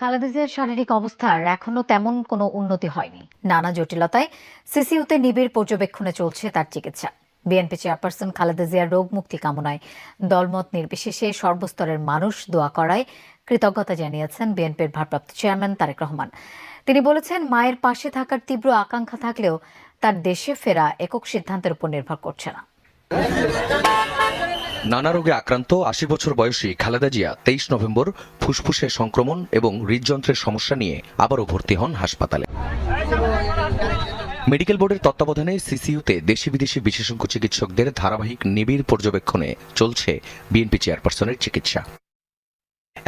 খালেদা জিয়ার শারীরিক অবস্থার এখনও তেমন কোনো উন্নতি হয়নি। নানা জটিলতায় সিসিউতে নিবিড় পর্যবেক্ষণে চলছে তার চিকিৎসা। বিএনপি চেয়ারপারসন খালেদা জিয়ার রোগ মুক্তি কামনায় দলমত নির্বিশেষে সর্বস্তরের মানুষ দোয়া করায় কৃতজ্ঞতা জানিয়েছেন বিএনপির ভারপ্রাপ্ত চেয়ারম্যান তারেক রহমান। তিনি বলেছেন, মায়ের পাশে থাকার তীব্র আকাঙ্ক্ষা থাকলেও তার দেশে ফেরা একক সিদ্ধান্তের উপর নির্ভর করছে না। নানা রোগে আক্রান্ত আশি বছর বয়সী খালেদা জিয়া তেইশ নভেম্বর ফুসফুসে সংক্রমণ এবং হৃদযন্ত্রের সমস্যা নিয়ে আবারও ভর্তি হন হাসপাতালে। মেডিকেল বোর্ডের তত্ত্বাবধানে সিসিইউতে দেশি বিদেশি বিশেষজ্ঞ চিকিৎসকদের ধারাবাহিক নিবিড় পর্যবেক্ষণে চলছে বিএনপি চেয়ারপারসনের চিকিৎসা।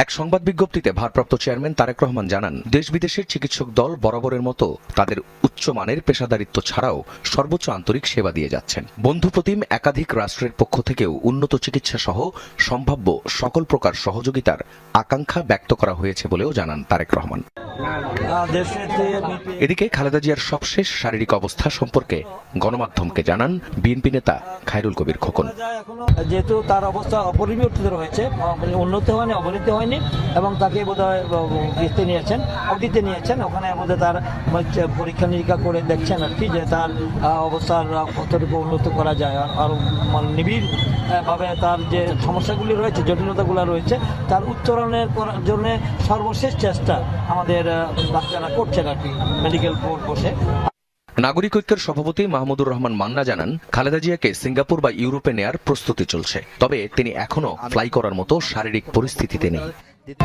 এক সংবাদ বিজ্ঞপ্তিতে ভারপ্রাপ্ত চেয়ারম্যান তারেক রহমান জানান দেশ বিদেশের চিকিৎসক দল বরাবরের মতো তাদের উচ্চমানের পেশাদারিত্ব ছাড়াও সর্বোচ্চ আন্তরিক সেবা দিয়ে যাচ্ছেন। বন্ধু প্রতিম একাধিক রাষ্ট্রের পক্ষ থেকেও উন্নত চিকিৎসা সহ সম্ভাব্য সকল প্রকার সহযোগিতার আকাঙ্ক্ষা ব্যক্ত করা হয়েছে বলেও জানান তারেক রহমান। এদিকে খালেদা জিয়ার সবশেষ শারীরিক অবস্থা সম্পর্কে গণমাধ্যমকে জানান বিএনপি নেতা খায়রুল কবির খোকন। যেহেতু তার অবস্থা অপরিবর্তিত রয়েছে, উন্নতি হয়নি, অবনতি হয়নি, এবং তাকে বোধহয় ইতে নিয়েছেন অটিতে নিয়েছেন। ওখানে বোধহয় তার পরীক্ষা নিরীক্ষা করে দেখছেন আর কি যে তার অবস্থার কতটুকু উন্নত করা যায়। আর মানে নিবিড় ভাবে তার যে সমস্যাগুলি রয়েছে, জটিলতাগুলো রয়েছে, তার উত্তরণের জন্য সর্বশেষ চেষ্টা আমাদের আহ, ডাক্তাররা করছেন আর কি মেডিকেল বোর্ড বসে। নাগরিক ঐক্যের সভাপতি মাহমুদুর রহমান মান্না জানান খালেদা জিয়াকে সিঙ্গাপুর বা ইউরোপে নেয়ার প্রস্তুতি চলছে। তবে তিনি এখনও ফ্লাই করার মতো শারীরিক পরিস্থিতিতে নেই।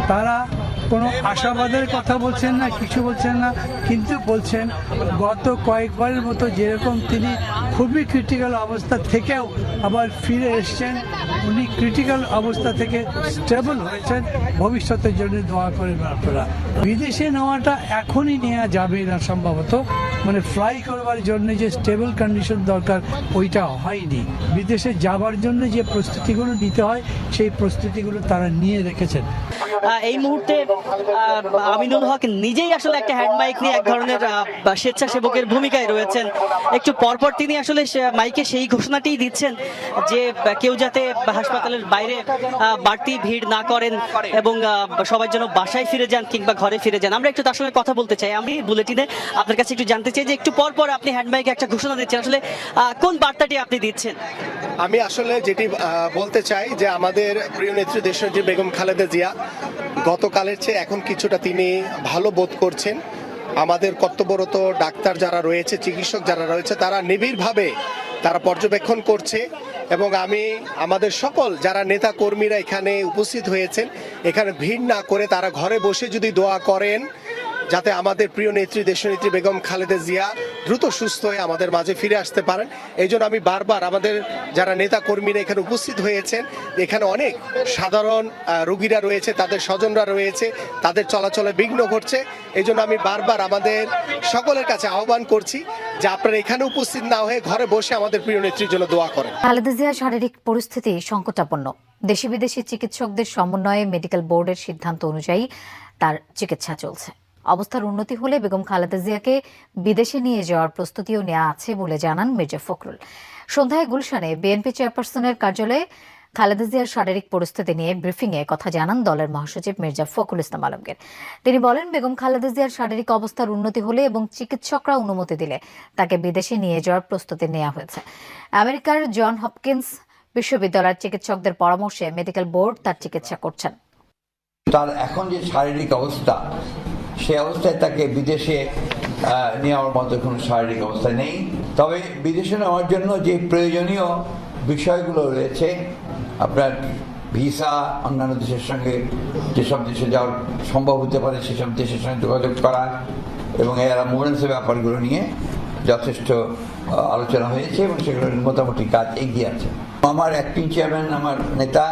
তারা কোনো আশাবাদের কথা বলছেন না কিছু বলছেন না কিন্তু বলছেন গত কয়েকবারের মতো যেরকম তিনি খুবই ক্রিটিক্যাল অবস্থা থেকেও আবার ফিরে এসছেন উনি ক্রিটিক্যাল অবস্থা থেকে স্টেবল হয়েছেন। ভবিষ্যতের জন্য দোয়া করবেন আপনারা। বিদেশে নেওয়াটা এখনই নেওয়া যাবে না সম্ভবত। মানে ফ্লাই করবার জন্য যে স্টেবল কন্ডিশন দরকার, ওইটা হয়নি। বিদেশে যাবার জন্য যে প্রস্তুতিগুলো নিতে হয়, সেই প্রস্তুতিগুলো তারা নিয়ে রেখেছেন। এই মুহূর্তে আমিনুল হক নিজেই আসলে একটা হ্যান্ড মাইক নিয়ে এক ধরনের স্বেচ্ছাসেবকের ভূমিকায় রয়েছেন। একটু পরপর তিনি আসলে মাইকে সেই ঘোষণাটিই দিচ্ছেন যে কেউ যাতে হাসপাতালের বাইরে বাড়তি ভিড় না করেন এবং সবাই যেন বাসায় ফিরে যান কিংবা ঘরে ফিরে যান। আমরা একটু তার সঙ্গে কথা বলতে চাই। আমি বুলেটিনে আপনার কাছে একটু জানতে চাই যে একটু পর পর আপনি হ্যান্ড মাইকে একটা ঘোষণা দিচ্ছেন। আসলে কোন বার্তাটি আপনি দিচ্ছেন? আমি আসলে যেটি বলতে চাই যে আমাদের প্রিয় নেত্রী দেশনেত্রী বেগম খালেদা জিয়া, গতকালের চেয়ে এখন কিছুটা তিনি ভালো বোধ করছেন। আমাদের কর্তব্যরত ডাক্তার যারা রয়েছে, চিকিৎসক যারা রয়েছে, তারা নিবিড়ভাবে তারা পর্যবেক্ষণ করছে। এবং আমি, আমাদের সকল যারা নেতা কর্মীরা এখানে উপস্থিত হয়েছেন, এখানে ভিড় না করে তারা ঘরে বসে যদি দোয়া করেন যাতে আমাদের প্রিয় নেত্রী, দেশনেত্রী বেগম খালেদা জিয়া দ্রুত সুস্থ হয়ে আমাদের মাঝে ফিরে আসতে পারেন। এই জন্য আমি বারবার আমাদের যারা নেতা কর্মীরা এখানে উপস্থিত হয়েছেন, এখানে অনেক সাধারণ রোগীরা রয়েছে, তাদের স্বজনরা রয়েছে, তাদের চলাচলে বিঘ্ন ঘটছে। এই জন্য আমি বারবার আমাদের সকলের কাছে আহ্বান করছি যে আপনারা এখানে উপস্থিত না হয়ে ঘরে বসে আমাদের প্রিয় নেত্রীর জন্য দোয়া করেন। খালেদা জিয়ার শারীরিক পরিস্থিতি সংকটাপন্ন। দেশি বিদেশি চিকিৎসকদের সমন্বয়ে মেডিকেল বোর্ডের সিদ্ধান্ত অনুযায়ী তার চিকিৎসা চলছে। অবস্থার উন্নতি হলে বেগম খালেদা জিয়াকে বিদেশে নিয়ে যাওয়ার প্রস্তুতিও নেওয়া আছে বলে জানান মির্জা ফখরুল। সন্ধ্যায় গুলশানে বিএনপি চেয়ারপারসনের কার্যালয়ে খালেদা জিয়ার শারীরিক পরিস্থিতি নিয়ে ব্রিফিংয়ে কথা জানান দলের মহাসচিব মির্জা ফখরুল ইসলাম আলমগীর। তিনি বলেন, বেগম খালেদা জিয়ার শারীরিক অবস্থার উন্নতি হলে এবং চিকিৎসকরা অনুমতি দিলে তাকে বিদেশে নিয়ে যাওয়ার প্রস্তুতি নেওয়া হয়েছে। আমেরিকার জন হপকিন্স বিশ্ববিদ্যালয়ের চিকিৎসকদের পরামর্শে মেডিকেল বোর্ড তার চিকিৎসা করছেন। তার এখন যে শারীরিক অবস্থা সেই অবস্থায় তাকে বিদেশে নেওয়ার মতো কোনো শারীরিক অবস্থা নেই। তবে বিদেশে নেওয়ার জন্য যে প্রয়োজনীয় বিষয়গুলো রয়েছে, আপনার ভিসা, অন্যান্য দেশের সঙ্গে যেসব দেশে যাওয়ার সম্ভব হতে পারে, সেসব দেশের সঙ্গে যোগাযোগ করা এবং এর অ্যাম্বুলেন্সের ব্যাপারগুলো নিয়ে যথেষ্ট আলোচনা হয়েছে এবং সেগুলোর মোটামুটি কাজ এগিয়ে আছে। আমার অ্যাক্টিং চেয়ারম্যান আমার নেতা,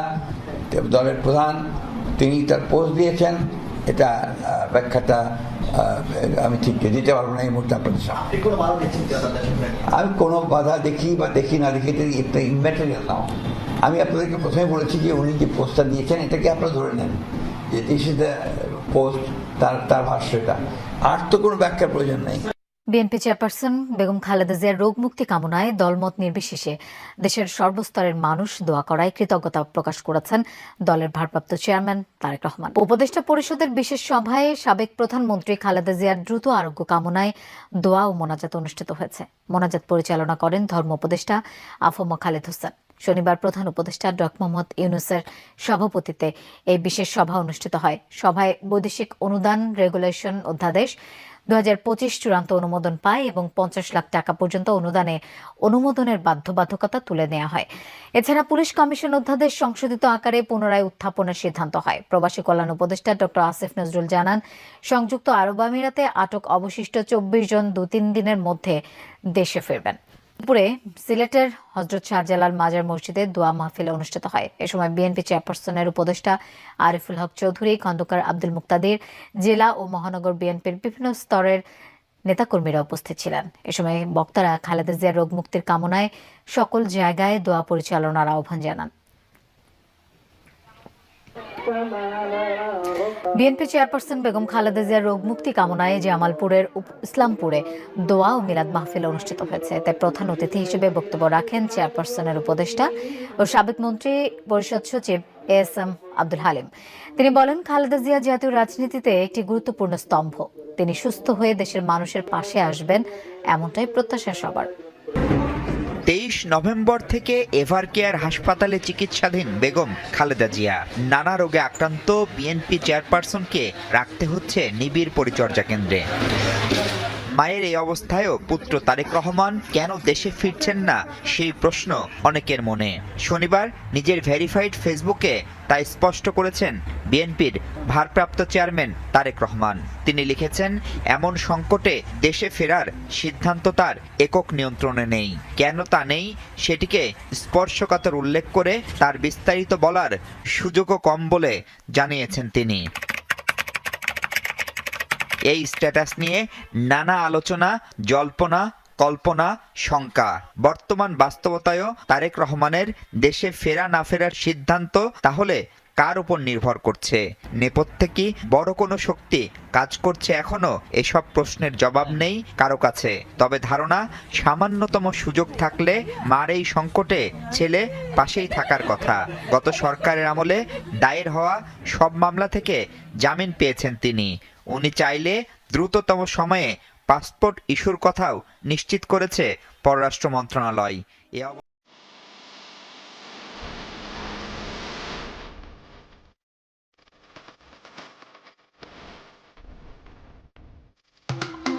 দলের প্রধান, তিনি তার পোস্ট দিয়েছেন। এটা ব্যাখ্যাটা আমি ঠিক দিতে পারব না এই মুহূর্তে আপনাদের সামনে। আমি কোনো বাধা দেখি বা দেখি না দেখি এটা ইম্যাটেরিয়াল নাও আমি আপনাদেরকে প্রথমে বলেছি যে উনি যে পোস্টটা দিয়েছেন এটাকে আপনারা ধরে নেন যে দিস ইজ দ্য পোস্ট তার তার ভাষ্যটা। আর তো কোনো ব্যাখ্যার প্রয়োজন নেই। বিএনপি চেয়ারপারসন বেগম খালেদা জিয়ার রোগ মুক্তি কামনায় দলমত নির্বিশেষে দেশের সর্বস্তরের মানুষ দোয়া করায় কৃতজ্ঞতা প্রকাশ করেছেন দলের ভারপ্রাপ্ত চেয়ারম্যান তারেক রহমান। উপদেষ্টা পরিষদের বিশেষ সভায় সাবেক প্রধানমন্ত্রী খালেদা জিয়ার দ্রুত আরোগ্য কামনায় দোয়া ও মোনাজাত অনুষ্ঠিত হয়েছে। মোনাজাত পরিচালনা করেন ধর্ম উপদেষ্টা আফম খালেদ হোসেন। শনিবার প্রধান উপদেষ্টা ডক মোহাম্মদ ইউনুসের সভাপতিতে এই বিশেষ সভা অনুষ্ঠিত হয়। সভায় বৈদেশিক অনুদান, রেগুলেশন অধ্যাদেশ দু চূড়ান্ত অনুমোদন পায় এবং পঞ্চাশ লাখ টাকা পর্যন্ত অনুদানে অনুমোদনের বাধ্যবাধকতা তুলে নেওয়া হয়। এছাড়া পুলিশ কমিশন অধ্যাদেশ সংশোধিত আকারে পুনরায় উত্থাপনের সিদ্ধান্ত হয়। প্রবাসী কল্যাণ উপদেষ্টা ডক্টর আসিফ নজরুল জানান, সংযুক্ত আরব আমিরাতে আটক অবশিষ্ট চব্বিশ জন দু তিন দিনের মধ্যে দেশে ফিরবেন। দুপুরে সিলেটের হজরত শাহজালাল মাজার মসজিদে দোয়া মাহফিল অনুষ্ঠিত হয়। এ সময় বিএনপি চেয়ারপারসনের উপদেষ্টা আরিফুল হক চৌধুরী, খন্দকার আব্দুল মুক্তাদির, জেলা ও মহানগর বিএনপির বিভিন্ন স্তরের নেতাকর্মীরা উপস্থিত ছিলেন। এ সময় বক্তারা খালেদা জিয়ার রোগ মুক্তির কামনায় সকল জায়গায় দোয়া পরিচালনার আহ্বান জানান। বিএনপি চেয়ারপারসন বেগম খালেদা জিয়ার রোগ মুক্তি কামনায় জামালপুরের ইসলামপুরে দোয়া ও মিলাদ মাহফিল অনুষ্ঠিত হয়েছে। তাই প্রধান অতিথি হিসেবে বক্তব্য রাখেন চেয়ারপারসনের উপদেষ্টা ও সাবেক মন্ত্রী পরিষদ সচিব এস এম আব্দুল হালিম। তিনি বলেন, খালেদা জিয়া জাতীয় রাজনীতিতে একটি গুরুত্বপূর্ণ স্তম্ভ। তিনি সুস্থ হয়ে দেশের মানুষের পাশে আসবেন, এমনটাই প্রত্যাশা সবার। তেইশ নভেম্বর থেকে এভার কেয়ার হাসপাতালে চিকিৎসাধীন বেগম খালেদা জিয়া। নানা রোগে আক্রান্ত বিএনপি চেয়ারপারসনকে রাখতে হচ্ছে নিবিড় পরিচর্যা কেন্দ্রে। মায়ের এই অবস্থায়ও পুত্র তারেক রহমান কেন দেশে ফিরছেন না সেই প্রশ্ন অনেকের মনে। শনিবার নিজের ভেরিফাইড ফেসবুকে তা স্পষ্ট করেছেন বিএনপির ভারপ্রাপ্ত চেয়ারম্যান তারেক রহমান। তিনি লিখেছেন, এমন সংকটে দেশে ফেরার সিদ্ধান্ত তার একক নিয়ন্ত্রণে নেই। কেন তা নেই সেটিকে স্পর্শকাতর উল্লেখ করে তার বিস্তারিত বলার সুযোগও কম বলে জানিয়েছেন তিনি। এই স্ট্যাটাস নিয়ে নানা আলোচনা, জল্পনা, কল্পনা, শঙ্কা। বর্তমান বাস্তবতায়ও তারেক রহমানের দেশে ফেরা না ফেরার সিদ্ধান্ত তাহলে কার উপর নির্ভর করছে? নেপথ্যে কি বড় কোনো শক্তি কাজ করছে এখনও এসব প্রশ্নের জবাব নেই কারও কাছে। তবে ধারণা, সামান্যতম সুযোগ থাকলে মার এই সংকটে ছেলে পাশেই থাকার কথা। গত সরকারের আমলে দায়ের হওয়া সব মামলা থেকে জামিন পেয়েছেন তিনি। উনি চাইলে দ্রুততম সময়ে পাসপোর্ট ইস্যুর কথাও নিশ্চিত করেছে পররাষ্ট্র মন্ত্রণালয়।